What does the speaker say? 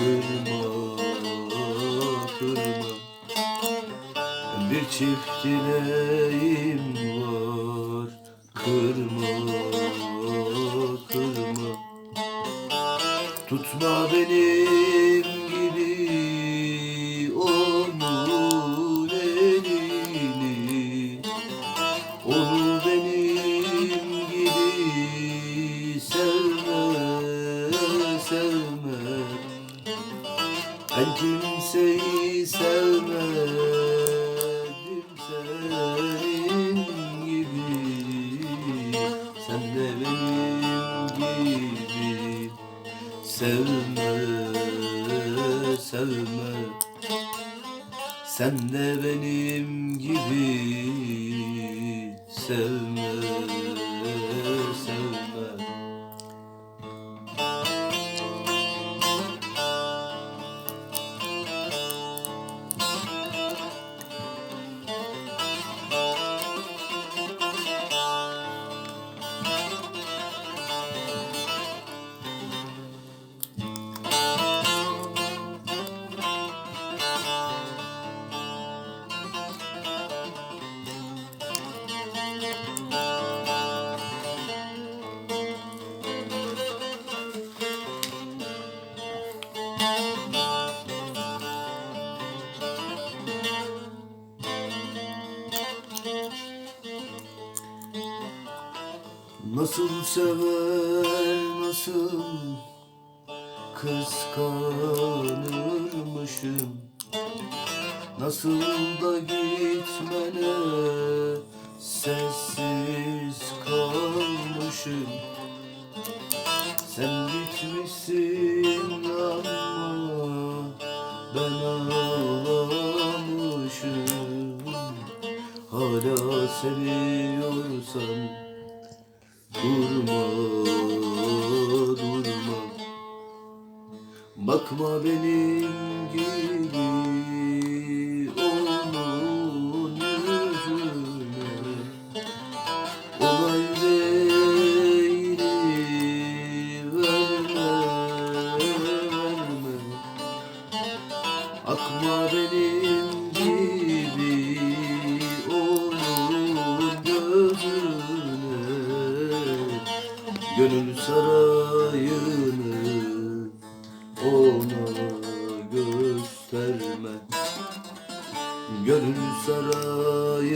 kırma kırma. Bir çift dileğim var. Kırma kırma. Tutma benim gibi onun elini. Onu benim gibi sevme, sevme Ben kimseyi sevmedim senin gibi. Sen de benim gibi. Sevme, sevme. Sen de benim gibi. Sevme, Nasıl sever, nasıl kıskanırmışım? Nasıl da gitmene sessiz kalmışım? Sen gitmişsin ama ben ağlamışım. Hala seviyorsan Durma, durma. Bakma benim gibi onun yüzüne Olay değil verme, verme. Akma benim Gönül sarayını ona gösterme. Gönül sarayını